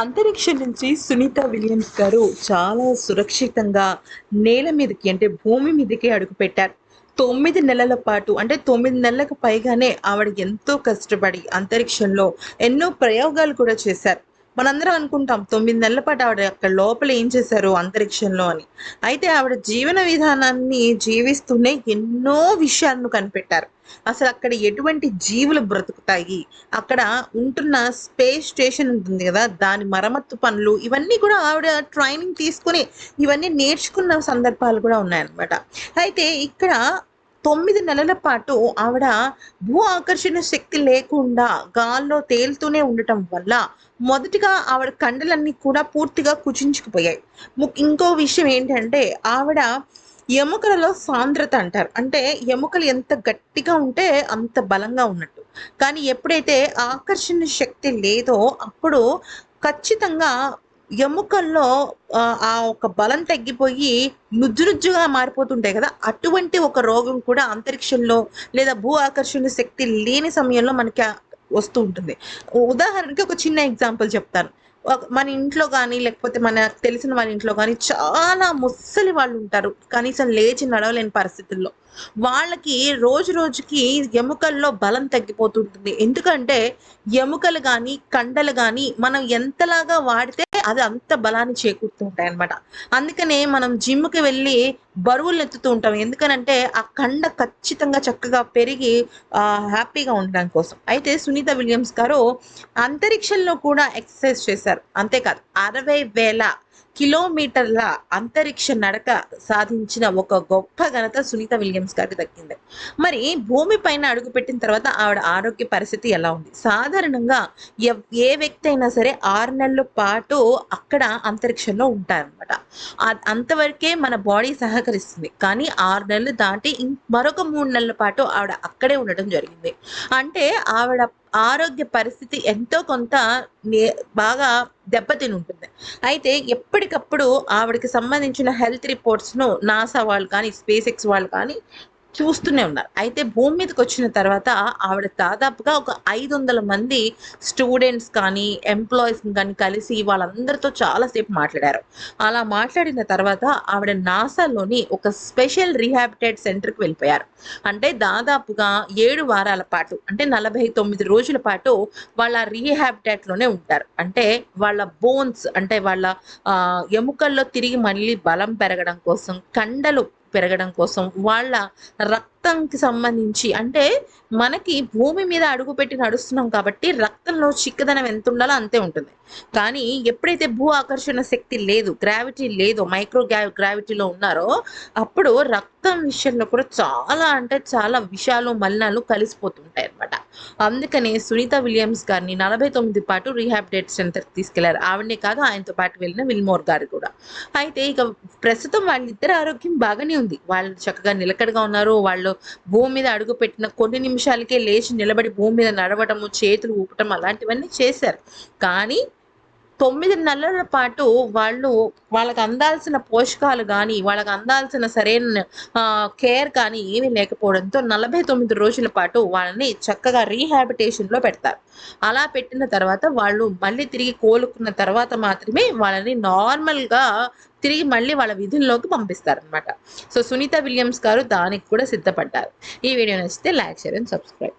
అంతరిక్షం నుంచి సునీత విలియమ్స్ గారు చాలా సురక్షితంగా నేల మీదకి అంటే భూమి మీదకి అడుగుపెట్టారు తొమ్మిది నెలల పాటు అంటే తొమ్మిది నెలలకు పైగానే ఆవిడ ఎంతో కష్టపడి అంతరిక్షంలో ఎన్నో ప్రయోగాలు కూడా చేశారు. మనందరం అనుకుంటాం తొమ్మిది నెలల పాటు ఆవిడ అక్కడ లోపల ఏం చేశారు అంతరిక్షంలో అని. అయితే ఆవిడ జీవన విధానాన్ని జీవిస్తూనే ఎన్నో విషయాలను కనిపెట్టారు. అసలు అక్కడ ఎటువంటి జీవులు బ్రతుకుతాయి? అక్కడ ఉంటున్న స్పేస్ స్టేషన్ ఉంటుంది కదా దాని మరమ్మత్తు పనులు ఇవన్నీ కూడా ఆవిడ ట్రైనింగ్ తీసుకుని ఇవన్నీ నేర్చుకున్న సందర్భాలు కూడా ఉన్నాయన్నమాట. అయితే ఇక్కడ తొమ్మిది నెలల పాటు ఆవిడ భూ ఆకర్షణ శక్తి లేకుండా గాల్లో తేలుతూనే ఉండటం వల్ల మొదటిగా ఆవిడ కండలన్నీ కూడా పూర్తిగా కుచించుకుపోయాయి. ము- ఇంకో విషయం ఏంటంటే ఆవిడ ఎముకలలో సాంద్రత అంటారు. అంటే ఎముకలు ఎంత గట్టిగా ఉంటే అంత బలంగా ఉన్నట్టు. కానీ ఎప్పుడైతే ఆకర్షణ శక్తి లేదో అప్పుడు ఖచ్చితంగా ఎముకల్లో ఆ, ఒక బలం తగ్గిపోయి నుజ్జు నుజ్జుగా మారిపోతుంటాయి కదా అటువంటి ఒక రోగం కూడా అంతరిక్షంలో లేదా భూ ఆకర్షణ శక్తి లేని సమయంలో మనకి వస్తూ ఉంటుంది. ఉదాహరణకి ఒక చిన్న ఎగ్జాంపుల్ చెప్తాను. మన ఇంట్లో కానీ లేకపోతే మన తెలిసిన వాళ్ళ ఇంట్లో కానీ చాలా ముసలి వాళ్ళు ఉంటారు. కనీసం లేచి నడవలేని పరిస్థితుల్లో. వాళ్ళకి రోజు రోజుకి ఎముకల్లో బలం తగ్గిపోతుంటుంది. ఎందుకంటే ఎముకలు కానీ కండలు కానీ మనం ఎంతలాగా వాడితే అది అంత బలాన్ని చేకూరుతుంటాయి అనమాట అందుకనే మనం జిమ్కి వెళ్ళి బరువులు ఎత్తుతూ ఉంటాం. ఎందుకనంటే ఆ కండ ఖచ్చితంగా చక్కగా పెరిగి హ్యాపీగా ఉండడం కోసం. అయితే సునీత విలియమ్స్ గారు అంతరిక్షంలో కూడా ఎక్సర్సైజ్ చేశారు. అంతేకాదు అరవై వేల కిలోమీటర్ల అంతరిక్ష నడక సాధించిన ఒక గొప్ప ఘనత సునీత విలియమ్స్ గారికి దక్కింది మరి భూమి పైన అడుగుపెట్టిన తర్వాత ఆవిడ ఆరోగ్య పరిస్థితి ఎలా ఉంది? సాధారణంగా ఏ వ్యక్తి అయినా సరే ఆరు నెలల పాటు అక్కడ అంతరిక్షంలో ఉంటారనమాట అంతవరకే మన బాడీ సహకరిస్తుంది కానీ ఆరు నెలలు దాటి మరొక మూడు నెలల పాటు ఆవిడ అక్కడే ఉండడం జరిగింది. అంటే ఆవిడ ఆరోగ్య పరిస్థితి ఎంతో కొంత బాగా దెబ్బతిని ఉంటుంది అయితే ఎప్పటికప్పుడు ఆవిడకి సంబంధించిన హెల్త్ రిపోర్ట్స్ను నాసా వాళ్ళు కానీ స్పేస్ ఎక్స్ వాళ్ళు కానీ చూస్తూనే ఉన్నారు. అయితే భూమి మీదకి వచ్చిన తర్వాత ఆవిడ దాదాపుగా ఒక ఐదు వందల మంది స్టూడెంట్స్ కానీ ఎంప్లాయీస్ కానీ కలిసి వాళ్ళందరితో చాలాసేపు మాట్లాడారు. అలా మాట్లాడిన తర్వాత ఆవిడ నాసాలోని ఒక స్పెషల్ రీహాబిటేట్ సెంటర్కి వెళ్ళిపోయారు. అంటే దాదాపుగా ఏడు వారాల పాటు అంటే నలభై తొమ్మిది రోజుల పాటు వాళ్ళ రీహాబిటేట్లోనే ఉంటారు. అంటే వాళ్ళ బోన్స్ అంటే వాళ్ళ ఎముకల్లో తిరిగి మళ్ళీ బలం పెరగడం కోసం కండలు పెరగడం కోసం వాళ్ళ రక్తంకి సంబంధించి అంటే మనకి భూమి మీద అడుగుపెట్టి నడుస్తున్నాం కాబట్టి రక్తంలో చిక్కదనం ఎంత ఉండాలో అంతే ఉంటుంది. కానీ ఎప్పుడైతే భూ ఆకర్షణ శక్తి లేదు గ్రావిటీ లేదు మైక్రో గ్రావిటీలో ఉన్నారో అప్పుడు రక్తం విషయంలో కూడా చాలా అంటే చాలా విషయాలు మలినాలు కలిసిపోతుంటాయి అన్నమాట. అందుకనే సునీత విలియమ్స్ గారిని నలభై తొమ్మిది పాటు రీహాబిటేట్ సెంటర్కి తీసుకెళ్ళారు. ఆవిడనే కాదు ఆయనతో పాటు వెళ్ళిన విల్మోర్ గారు కూడా. అయితే ఇక ప్రస్తుతం వాళ్ళిద్దరి ఆరోగ్యం బాగానే ఉంది. వాళ్ళు చక్కగా నిలకడగా ఉన్నారు. వాళ్ళు భూమి మీద అడుగు పెట్టిన కొన్ని నిమిషాలకే లేచి నిలబడి భూమి మీద నడవటము చేతులు ఊపటం అలాంటివన్నీ చేశారు. కానీ తొమ్మిది నెలల పాటు వాళ్ళు వాళ్ళకి అందాల్సిన పోషకాలు కానీ వాళ్ళకి అందాల్సిన సరైన కేర్ కానీ ఏమీ లేకపోవడంతో నలభై తొమ్మిది రోజుల పాటు వాళ్ళని చక్కగా రీహాబిటేషన్లో పెడతారు. అలా పెట్టిన తర్వాత వాళ్ళు మళ్ళీ తిరిగి కోలుకున్న తర్వాత మాత్రమే వాళ్ళని నార్మల్గా తిరిగి మళ్ళీ వాళ్ళ విధుల్లోకి పంపిస్తారనమాట సో సునీత విలియమ్స్ గారు దానికి కూడా సిద్ధపడ్డారు. ఈ వీడియో నచ్చితే లైక్ షేర్ అండ్ సబ్స్క్రైబ్.